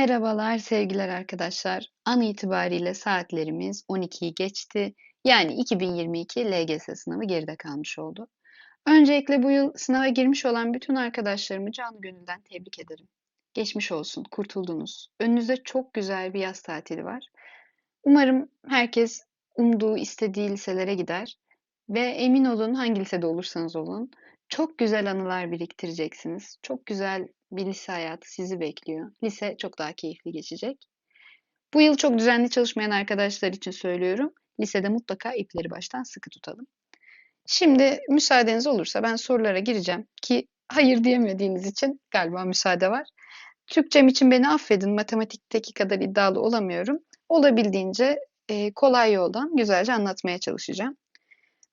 Merhabalar sevgiler arkadaşlar. An itibariyle saatlerimiz 12'yi geçti. Yani 2022 LGS sınavı geride kalmış oldu. Öncelikle bu yıl sınava girmiş olan bütün arkadaşlarımı canı gönülden tebrik ederim. Geçmiş olsun, kurtuldunuz. Önünüzde çok güzel bir yaz tatili var. Umarım herkes umduğu, istediği liselere gider ve emin olun hangi lisede olursanız olun çok güzel anılar biriktireceksiniz. Çok güzel bir lise hayatı sizi bekliyor. Lise çok daha keyifli geçecek. Bu yıl çok düzenli çalışmayan arkadaşlar için söylüyorum. Lisede mutlaka ipleri baştan sıkı tutalım. Şimdi müsaadeniz olursa ben sorulara gireceğim ki hayır diyemediğiniz için galiba müsaade var. Türkçem için beni affedin. Matematikteki kadar iddialı olamıyorum. Olabildiğince e, kolay yoldan güzelce anlatmaya çalışacağım.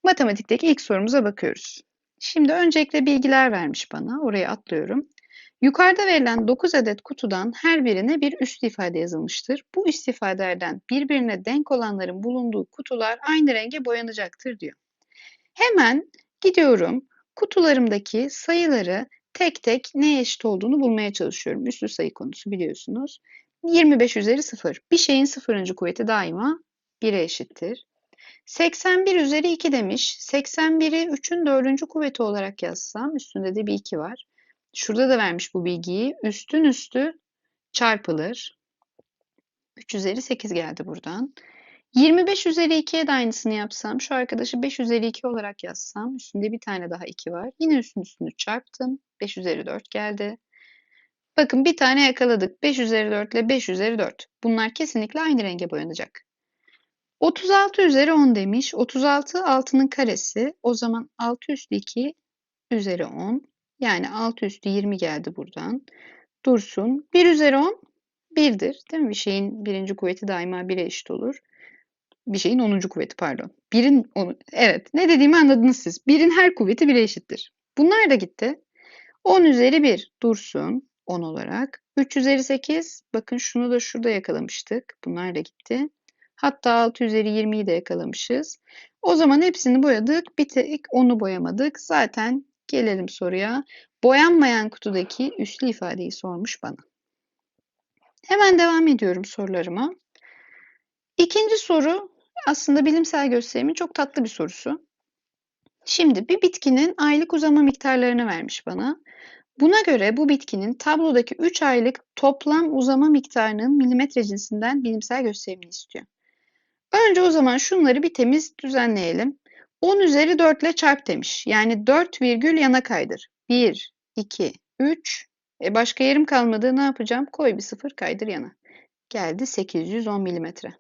Matematikteki ilk sorumuza bakıyoruz. Şimdi öncelikle bilgiler vermiş bana. Oraya atlıyorum. Yukarıda verilen 9 adet kutudan her birine bir üst ifade yazılmıştır. Bu üst ifadelerden birbirine denk olanların bulunduğu kutular aynı renge boyanacaktır diyor. Hemen gidiyorum kutularımdaki sayıları tek tek neye eşit olduğunu bulmaya çalışıyorum. Üslü sayı konusu biliyorsunuz. 25 üzeri 0. Bir şeyin sıfırıncı kuvveti daima 1'e eşittir. 81 üzeri 2 demiş. 81'i 3'ün dördüncü kuvveti olarak yazsam üstünde de bir 2 var. Şurada da vermiş bu bilgiyi. Üstün üstü çarpılır. 3 üzeri 8 geldi buradan. 25 üzeri 2'ye de aynısını yapsam, şu arkadaşı 5 üzeri 2 olarak yazsam, üstünde bir tane daha 2 var. Yine üstün üstünü çarptım. 5 üzeri 4 geldi. Bakın bir tane yakaladık. 5 üzeri 4 ile 5 üzeri 4. Bunlar kesinlikle aynı renge boyanacak. 36 üzeri 10 demiş. 36 6'nın karesi. O zaman 6 üstü 2 üzeri 10. Yani 6 üstü 20 geldi buradan. Dursun. 1 üzeri 10 1'dir. Değil mi? Bir şeyin birinci kuvveti daima 1'e eşit olur. Bir şeyin 10. kuvveti pardon. Birin onu evet ne dediğimi anladınız siz. Birin her kuvveti 1'e eşittir. Bunlar da gitti. 10 üzeri 1 dursun 10 olarak. 3 üzeri 8 bakın şunu da şurada yakalamıştık. Bunlar da gitti. Hatta 6 üzeri 20'yi de yakalamışız. O zaman hepsini boyadık. Bir tek onu boyamadık. Zaten gelelim soruya. Boyanmayan kutudaki üslü ifadeyi sormuş bana. Hemen devam ediyorum sorularıma. İkinci soru aslında bilimsel gösterimin çok tatlı bir sorusu. Şimdi bir bitkinin aylık uzama miktarlarını vermiş bana. Buna göre bu bitkinin tablodaki 3 aylık toplam uzama miktarının milimetre cinsinden bilimsel gösterimini istiyor. Önce o zaman şunları bir temiz düzenleyelim. 10 üzeri 4 ile çarp demiş. Yani 4 virgül yana kaydır. 1, 2, 3. E başka yerim kalmadı. Ne yapacağım? Koy bir sıfır kaydır yana. Geldi 810 milimetre.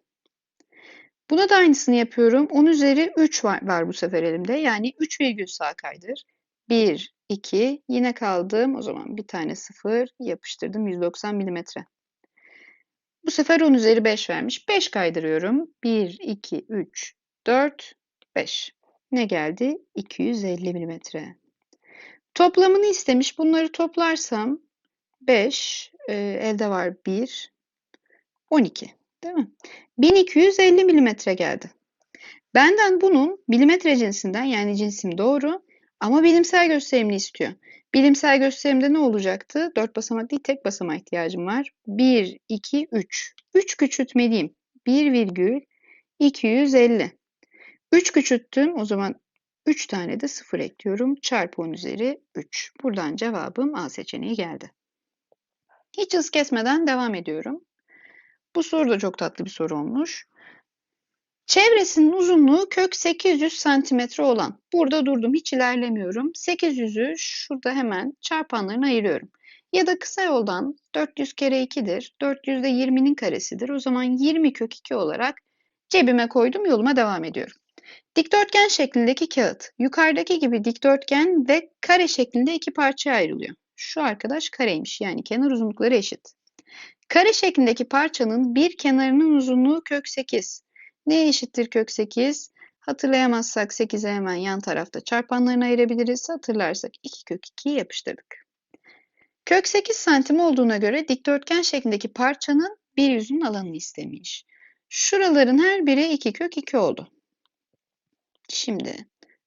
Buna da aynısını yapıyorum. 10 üzeri 3 var, var bu sefer elimde. Yani 3 virgül sağa kaydır. 1, 2. Yine kaldım. O zaman bir tane sıfır yapıştırdım. 190 milimetre. Bu sefer 10 üzeri 5 vermiş. 5 kaydırıyorum. 1, 2, 3, 4, 5. Ne geldi? 250 milimetre. Toplamını istemiş. Bunları toplarsam 5, e, elde var 1, 12. Değil mi? 1250 milimetre geldi. Benden bunun milimetre cinsinden yani cinsim doğru ama bilimsel gösterimini istiyor. Bilimsel gösterimde ne olacaktı? 4 basamak değil tek basamağa ihtiyacım var. 1, 2, 3. 3 küçültmeliyim. 1 virgül 250. 3 küçülttüm. O zaman 3 tane de 0 ekliyorum. Çarpı 10 üzeri 3. Buradan cevabım A seçeneği geldi. Hiç hız kesmeden devam ediyorum. Bu soru da çok tatlı bir soru olmuş. Çevresinin uzunluğu kök 800 santimetre olan. Burada durdum hiç ilerlemiyorum. 800'ü şurada hemen çarpanlarına ayırıyorum. Ya da kısa yoldan 400 kere 2'dir. 400 de 20'nin karesidir. O zaman 20 kök 2 olarak cebime koydum yoluma devam ediyorum. Dikdörtgen şeklindeki kağıt yukarıdaki gibi dikdörtgen ve kare şeklinde iki parçaya ayrılıyor. Şu arkadaş kareymiş yani kenar uzunlukları eşit. Kare şeklindeki parçanın bir kenarının uzunluğu kök 8. Ne eşittir kök 8? Hatırlayamazsak 8'e hemen yan tarafta çarpanlarını ayırabiliriz. Hatırlarsak 2 kök 2'yi yapıştırdık. Kök 8 santim olduğuna göre dikdörtgen şeklindeki parçanın bir yüzünün alanını istemiş. Şuraların her biri 2 kök 2 oldu. Şimdi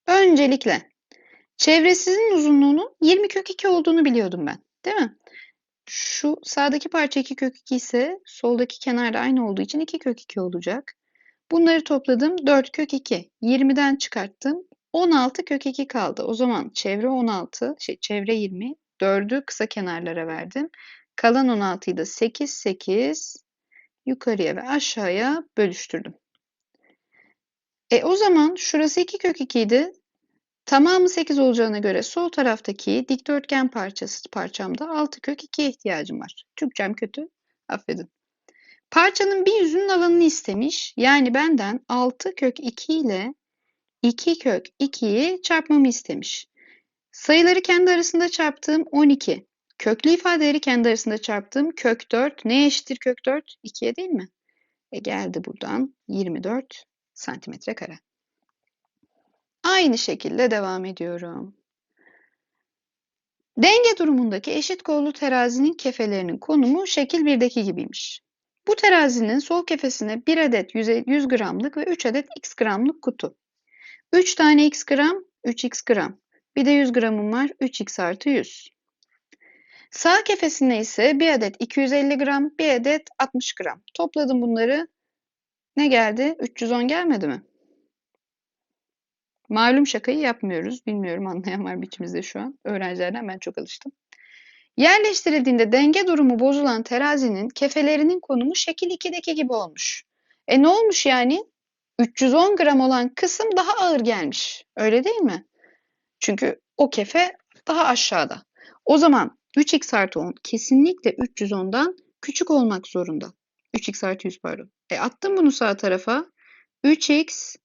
öncelikle çevresinin uzunluğunun 20 kök 2 olduğunu biliyordum ben. Değil mi? Şu sağdaki parça 2 kök 2 ise soldaki kenarda aynı olduğu için 2 kök 2 olacak. Bunları topladım 4 kök 2. 20'den çıkarttım. 16 kök 2 kaldı. O zaman çevre 16, şey çevre 20. 4'ü kısa kenarlara verdim. Kalan 16'yı da 8 8 yukarıya ve aşağıya bölüştürdüm. E o zaman şurası 2 kök 2 idi. Tamamı 8 olacağına göre sol taraftaki dikdörtgen parçası parçamda 6 kök 2'ye ihtiyacım var. Türkçem kötü. Affedin. Parçanın bir yüzünün alanını istemiş. Yani benden 6 kök 2 ile 2 kök 2'yi çarpmamı istemiş. Sayıları kendi arasında çarptığım 12. Köklü ifadeleri kendi arasında çarptığım kök 4. Neye eşittir kök 4? 2'ye değil mi? E geldi buradan 24 santimetre kare. Aynı şekilde devam ediyorum. Denge durumundaki eşit kollu terazinin kefelerinin konumu şekil 1'deki gibiymiş. Bu terazinin sol kefesine 1 adet 100 gramlık ve 3 adet x gramlık kutu. 3 tane x gram, 3x gram. Bir de 100 gramım var, 3x artı 100. Sağ kefesine ise 1 adet 250 gram, 1 adet 60 gram. Topladım bunları. Ne geldi? 310 gelmedi mi? Malum şakayı yapmıyoruz. Bilmiyorum anlayan var mı şu an. Öğrencilerden ben çok alıştım. Yerleştirildiğinde denge durumu bozulan terazinin kefelerinin konumu şekil 2'deki gibi olmuş. E ne olmuş yani? 310 gram olan kısım daha ağır gelmiş. Öyle değil mi? Çünkü o kefe daha aşağıda. O zaman 3x artı 10 kesinlikle 310'dan küçük olmak zorunda. 3x artı 100 pardon. E attım bunu sağ tarafa. 3x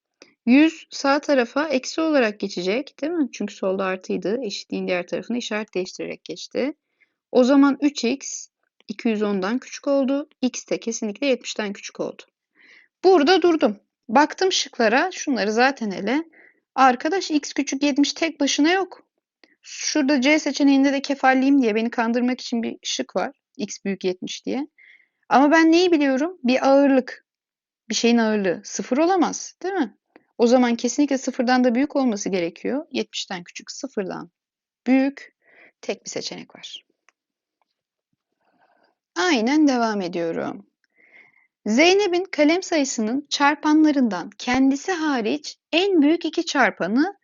100 sağ tarafa eksi olarak geçecek değil mi? Çünkü solda artıydı. Eşitliğin diğer tarafını işaret değiştirerek geçti. O zaman 3x 210'dan küçük oldu. x de kesinlikle 70'ten küçük oldu. Burada durdum. Baktım şıklara. Şunları zaten ele. Arkadaş x küçük 70 tek başına yok. Şurada C seçeneğinde de kefalliyim diye beni kandırmak için bir şık var. x büyük 70 diye. Ama ben neyi biliyorum? Bir ağırlık. Bir şeyin ağırlığı. Sıfır olamaz. Değil mi? O zaman kesinlikle sıfırdan da büyük olması gerekiyor. 70'ten küçük sıfırdan büyük tek bir seçenek var. Aynen devam ediyorum. Zeynep'in kalem sayısının çarpanlarından kendisi hariç en büyük iki çarpanı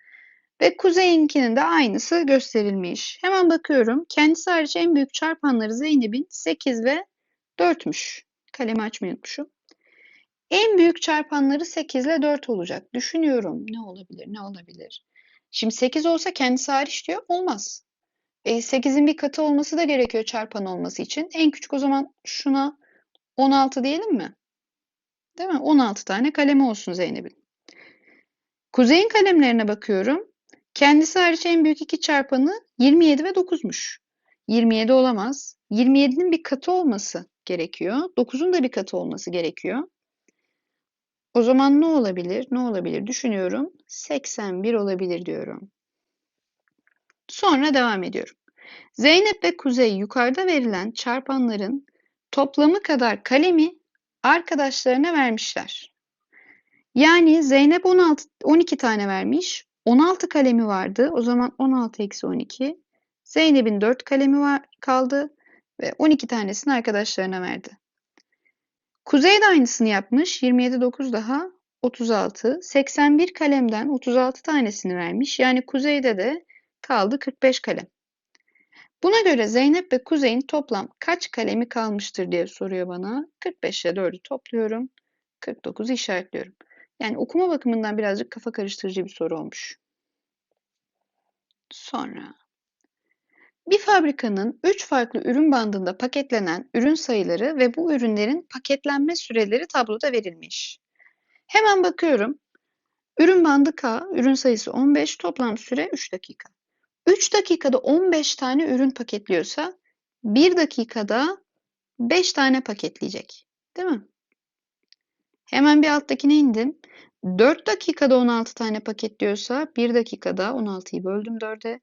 ve Kuzey'inkinin de aynısı gösterilmiş. Hemen bakıyorum. Kendisi hariç en büyük çarpanları Zeynep'in 8 ve 4'müş. Kalemi açmayı unutmuşum. En büyük çarpanları 8 ile 4 olacak. Düşünüyorum ne olabilir, ne olabilir. Şimdi 8 olsa kendisi hariç diyor. Olmaz. E, 8'in bir katı olması da gerekiyor çarpan olması için. En küçük o zaman şuna 16 diyelim mi? Değil mi? 16 tane kalemi olsun Zeynep'in. Kuzey'in kalemlerine bakıyorum. Kendisi hariç en büyük iki çarpanı 27 ve 9'muş. 27 olamaz. 27'nin bir katı olması gerekiyor. 9'un da bir katı olması gerekiyor. O zaman ne olabilir? Ne olabilir? Düşünüyorum. 81 olabilir diyorum. Sonra devam ediyorum. Zeynep ve Kuzey yukarıda verilen çarpanların toplamı kadar kalemi arkadaşlarına vermişler. Yani Zeynep 16, 12 tane vermiş. 16 kalemi vardı. O zaman 16 eksi 12. Zeynep'in 4 kalemi var, kaldı ve 12 tanesini arkadaşlarına verdi. Kuzey de aynısını yapmış. 27 9 daha 36. 81 kalemden 36 tanesini vermiş. Yani Kuzey'de de kaldı 45 kalem. Buna göre Zeynep ve Kuzey'in toplam kaç kalemi kalmıştır diye soruyor bana. 45 ile 4'ü topluyorum. 49'u işaretliyorum. Yani okuma bakımından birazcık kafa karıştırıcı bir soru olmuş. Sonra bir fabrikanın 3 farklı ürün bandında paketlenen ürün sayıları ve bu ürünlerin paketlenme süreleri tabloda verilmiş. Hemen bakıyorum. Ürün bandı K, ürün sayısı 15, toplam süre 3 dakika. 3 dakikada 15 tane ürün paketliyorsa 1 dakikada 5 tane paketleyecek. Değil mi? Hemen bir alttakine indim. 4 dakikada 16 tane paketliyorsa 1 dakikada 16'yı böldüm 4'e.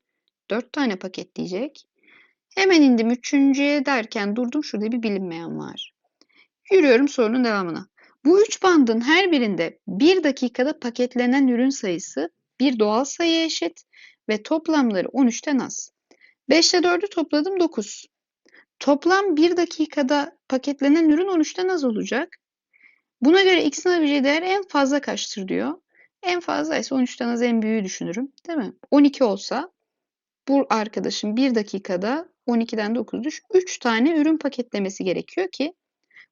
4 tane paketleyecek. Hemen indim üçüncüye derken durdum. Şurada bir bilinmeyen var. Yürüyorum sorunun devamına. Bu üç bandın her birinde 1 dakikada paketlenen ürün sayısı bir doğal sayıya eşit ve toplamları 13'ten az. 5 ile 4'ü topladım 9. Toplam 1 dakikada paketlenen ürün 13'ten az olacak. Buna göre x'in alabileceği değer en fazla kaçtır diyor. En fazla ise 13'ten az en büyüğü düşünürüm. Değil mi? 12 olsa bu arkadaşın 1 dakikada 12'den 9 düş 3 tane ürün paketlemesi gerekiyor ki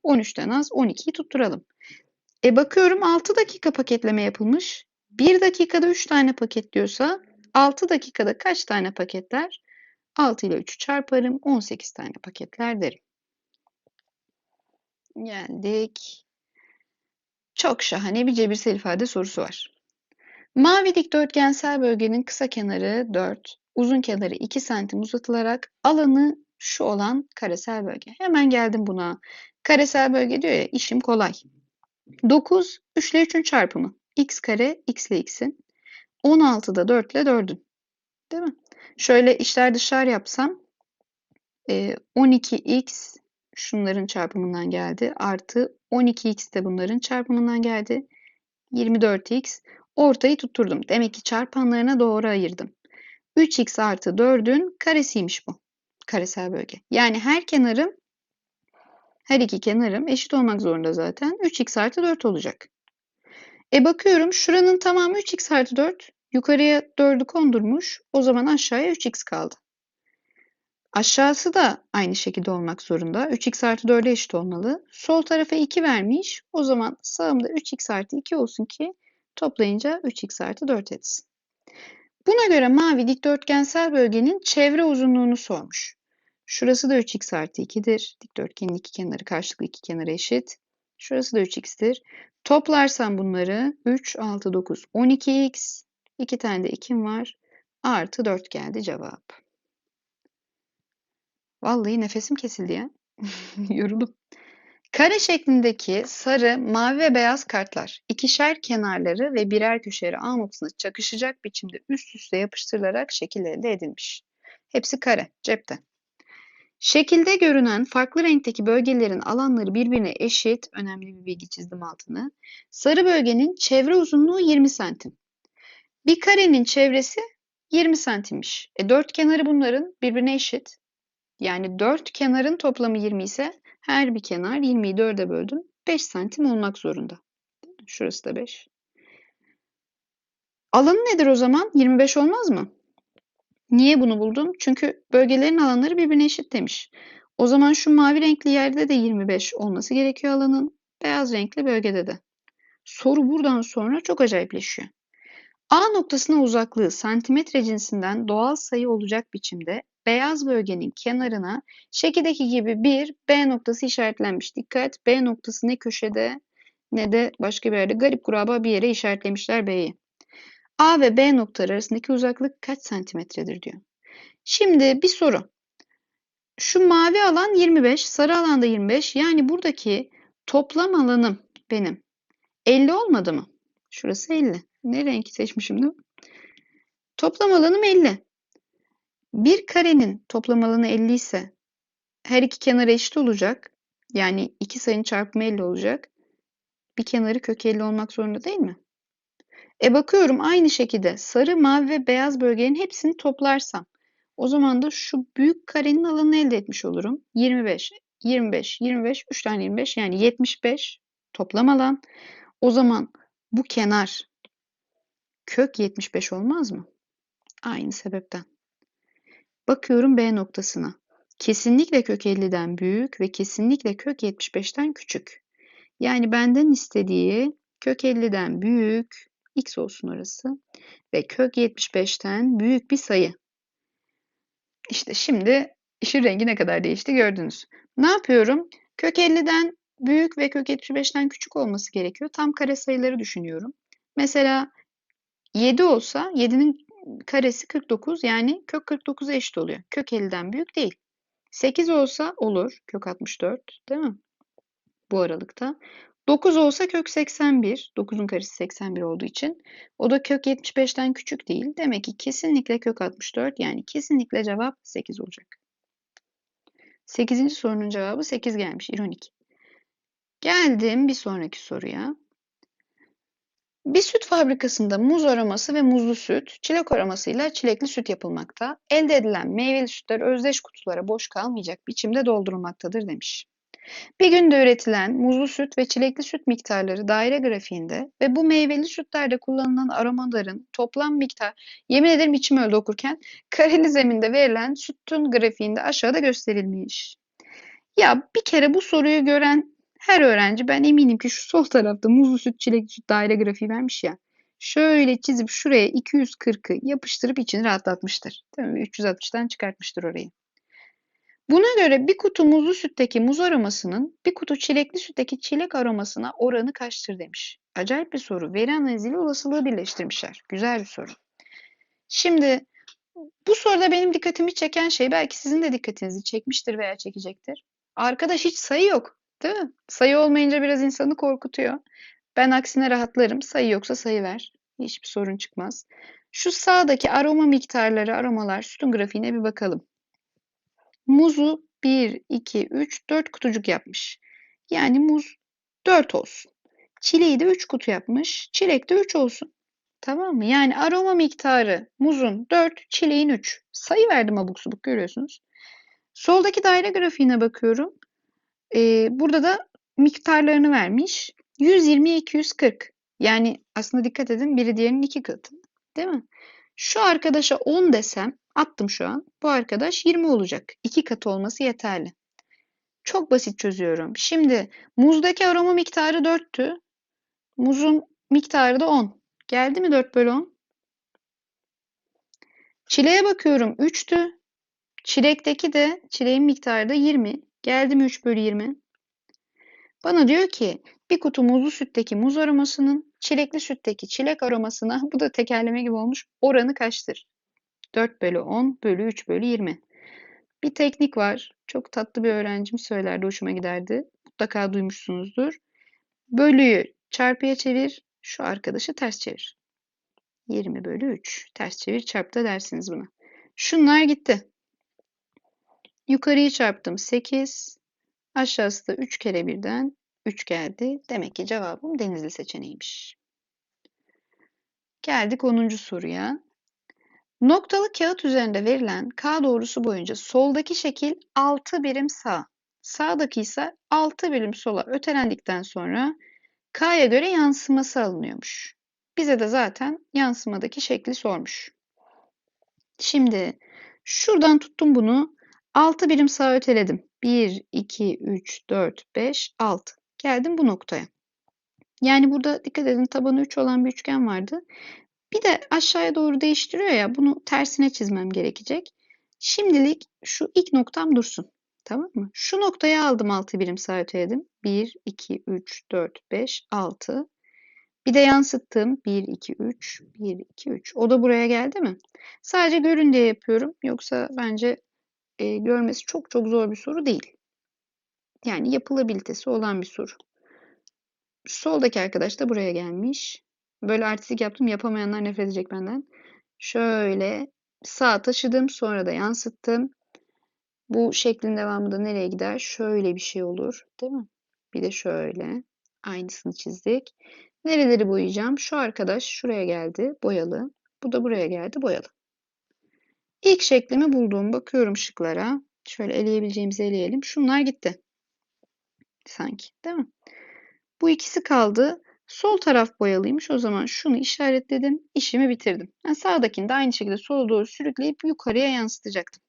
13'ten az 12'yi tutturalım. E bakıyorum 6 dakika paketleme yapılmış. 1 dakikada 3 tane paketliyorsa 6 dakikada kaç tane paketler? 6 ile 3'ü çarparım. 18 tane paketler derim. Geldik. Çok şahane bir cebirsel ifade sorusu var. Mavi dikdörtgensel bölgenin kısa kenarı 4, uzun kenarı 2 santim uzatılarak alanı şu olan karesel bölge. Hemen geldim buna. Karesel bölge diyor ya işim kolay. 9 3 ile 3'ün çarpımı. x kare x ile x'in. 16 da 4 ile 4'ün. Değil mi? Şöyle içler dışlar yapsam 12x şunların çarpımından geldi. Artı 12x de bunların çarpımından geldi. 24x ortayı tutturdum. Demek ki çarpanlarına doğru ayırdım. 3x artı 4'ün karesiymiş bu. Karesel bölge. Yani her kenarım her iki kenarım eşit olmak zorunda zaten. 3x artı 4 olacak. E bakıyorum şuranın tamamı 3x artı 4. Yukarıya 4'ü kondurmuş. O zaman aşağıya 3x kaldı. Aşağısı da aynı şekilde olmak zorunda. 3x artı 4'e eşit olmalı. Sol tarafa 2 vermiş. O zaman sağımda 3x artı 2 olsun ki toplayınca 3x artı 4 etsin. Buna göre mavi dikdörtgensel bölgenin çevre uzunluğunu sormuş. Şurası da 3x artı 2'dir. Dikdörtgenin iki kenarı karşılıklı iki kenarı eşit. Şurası da 3x'tir. Toplarsam bunları 3, 6, 9, 12x. 2 tane de 2'm var. Artı 4 geldi cevap. Vallahi nefesim kesildi ya. Yoruldum. Kare şeklindeki sarı, mavi ve beyaz kartlar ikişer kenarları ve birer köşeleri A noktasına çakışacak biçimde üst üste yapıştırılarak şekil elde edilmiş. Hepsi kare, cepte. Şekilde görünen farklı renkteki bölgelerin alanları birbirine eşit, önemli bir bilgi çizdim altını. Sarı bölgenin çevre uzunluğu 20 santim. Bir karenin çevresi 20 santimmiş. E dört kenarı bunların birbirine eşit. Yani dört kenarın toplamı 20 ise her bir kenar 20'yi 4'e böldüm. 5 santim olmak zorunda. Şurası da 5. Alanı nedir o zaman? 25 olmaz mı? Niye bunu buldum? Çünkü bölgelerin alanları birbirine eşit demiş. O zaman şu mavi renkli yerde de 25 olması gerekiyor alanın. Beyaz renkli bölgede de. Soru buradan sonra çok acayipleşiyor. A noktasına uzaklığı santimetre cinsinden doğal sayı olacak biçimde beyaz bölgenin kenarına şekildeki gibi bir B noktası işaretlenmiş. Dikkat B noktası ne köşede ne de başka bir yerde garip kuraba bir yere işaretlemişler B'yi. A ve B noktaları arasındaki uzaklık kaç santimetredir diyor. Şimdi bir soru. Şu mavi alan 25, sarı alan da 25. Yani buradaki toplam alanım benim 50 olmadı mı? Şurası 50. Ne renk seçmişim değil mi? Toplam alanım 50. Bir karenin toplam alanı 50 ise her iki kenarı eşit olacak. Yani iki sayının çarpımı 50 olacak. Bir kenarı kök 50 olmak zorunda değil mi? E bakıyorum aynı şekilde sarı, mavi ve beyaz bölgenin hepsini toplarsam o zaman da şu büyük karenin alanını elde etmiş olurum. 25, 25, 25, 3 tane 25 yani 75 toplam alan. O zaman bu kenar kök 75 olmaz mı? Aynı sebepten. Bakıyorum B noktasına. Kesinlikle kök 50'den büyük ve kesinlikle kök 75'ten küçük. Yani benden istediği kök 50'den büyük, x olsun orası ve kök 75'ten büyük bir sayı. İşte şimdi işin rengi ne kadar değişti gördünüz. Ne yapıyorum? Kök 50'den büyük ve kök 75'ten küçük olması gerekiyor. Tam kare sayıları düşünüyorum. Mesela 7 olsa 7'nin karesi 49 yani kök 49'a eşit oluyor. Kök 50'den büyük değil. 8 olsa olur. Kök 64 değil mi? Bu aralıkta. 9 olsa kök 81. 9'un karesi 81 olduğu için. O da kök 75'ten küçük değil. Demek ki kesinlikle kök 64 yani kesinlikle cevap 8 olacak. 8. sorunun cevabı 8 gelmiş. İronik. Geldim bir sonraki soruya. Bir süt fabrikasında muz aroması ve muzlu süt, çilek aromasıyla çilekli süt yapılmakta. Elde edilen meyveli sütler özdeş kutulara boş kalmayacak biçimde doldurulmaktadır demiş. Bir günde üretilen muzlu süt ve çilekli süt miktarları daire grafiğinde ve bu meyveli sütlerde kullanılan aromaların toplam miktar, yemin ederim içim öldü okurken, kareli zeminde verilen sütün grafiğinde aşağıda gösterilmiş. Ya bir kere bu soruyu gören her öğrenci ben eminim ki şu sol tarafta muzlu süt, çilekli süt daire grafiği vermiş ya. Şöyle çizip şuraya 240'ı yapıştırıp içini rahatlatmıştır. Değil mi? 360'tan çıkartmıştır orayı. Buna göre bir kutu muzlu sütteki muz aromasının bir kutu çilekli sütteki çilek aromasına oranı kaçtır demiş. Acayip bir soru. Veri analiziyle olasılığı birleştirmişler. Güzel bir soru. Şimdi bu soruda benim dikkatimi çeken şey belki sizin de dikkatinizi çekmiştir veya çekecektir. Arkadaş hiç sayı yok. Değil mi? Sayı olmayınca biraz insanı korkutuyor. Ben aksine rahatlarım. Sayı yoksa sayı ver. Hiçbir sorun çıkmaz. Şu sağdaki aroma miktarları, aromalar, sütun grafiğine bir bakalım. Muzu 1, 2, 3, 4 kutucuk yapmış. Yani muz 4 olsun. Çileği de 3 kutu yapmış. Çilek de 3 olsun. Tamam mı? Yani aroma miktarı muzun 4, çileğin 3. Sayı verdim abuk subuk görüyorsunuz. Soldaki daire grafiğine bakıyorum. Ee, burada da miktarlarını vermiş. 120'ye 240. Yani aslında dikkat edin biri diğerinin iki katı. Değil mi? Şu arkadaşa 10 desem attım şu an. Bu arkadaş 20 olacak. 2 katı olması yeterli. Çok basit çözüyorum. Şimdi muzdaki aroma miktarı 4'tü. Muzun miktarı da 10. Geldi mi 4 bölü 10? Çileğe bakıyorum 3'tü. Çilekteki de çileğin miktarı da 20. Geldi mi 3 bölü 20? Bana diyor ki bir kutu muzlu sütteki muz aromasının çilekli sütteki çilek aromasına bu da tekerleme gibi olmuş oranı kaçtır? 4 bölü 10 bölü 3 bölü 20. Bir teknik var. Çok tatlı bir öğrencim söylerdi. Hoşuma giderdi. Mutlaka duymuşsunuzdur. Bölüyü çarpıya çevir. Şu arkadaşı ters çevir. 20 bölü 3. Ters çevir çarp da dersiniz buna. Şunlar gitti. Yukarıyı çarptım 8. Aşağısı da 3 kere birden 3 geldi. Demek ki cevabım denizli seçeneğiymiş. Geldik 10. soruya. Noktalı kağıt üzerinde verilen K doğrusu boyunca soldaki şekil 6 birim sağ, sağdaki ise 6 birim sola ötelendikten sonra K'ya göre yansıması alınıyormuş. Bize de zaten yansımadaki şekli sormuş. Şimdi şuradan tuttum bunu. 6 birim sağa öteledim. 1, 2, 3, 4, 5, 6. Geldim bu noktaya. Yani burada dikkat edin tabanı 3 olan bir üçgen vardı. Bir de aşağıya doğru değiştiriyor ya bunu tersine çizmem gerekecek. Şimdilik şu ilk noktam dursun. Tamam mı? Şu noktaya aldım 6 birim sağa öteledim. 1, 2, 3, 4, 5, 6. Bir de yansıttım. 1, 2, 3, 1, 2, 3. O da buraya geldi mi? Sadece görün diye yapıyorum. Yoksa bence e, görmesi çok çok zor bir soru değil. Yani yapılabilitesi olan bir soru. Soldaki arkadaş da buraya gelmiş. Böyle artistik yaptım. Yapamayanlar nefret edecek benden. Şöyle sağa taşıdım. Sonra da yansıttım. Bu şeklin devamı da nereye gider? Şöyle bir şey olur. Değil mi? Bir de şöyle. Aynısını çizdik. Nereleri boyayacağım? Şu arkadaş şuraya geldi. Boyalı. Bu da buraya geldi. Boyalı. İlk şeklimi buldum. Bakıyorum şıklara. Şöyle eleyebileceğimizi eleyelim. Şunlar gitti. Sanki. Değil mi? Bu ikisi kaldı. Sol taraf boyalıymış. O zaman şunu işaretledim. İşimi bitirdim. Yani sağdakini de aynı şekilde sola doğru sürükleyip yukarıya yansıtacaktım.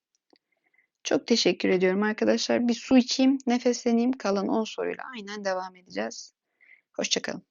Çok teşekkür ediyorum arkadaşlar. Bir su içeyim, nefesleneyim. Kalan 10 soruyla aynen devam edeceğiz. Hoşçakalın.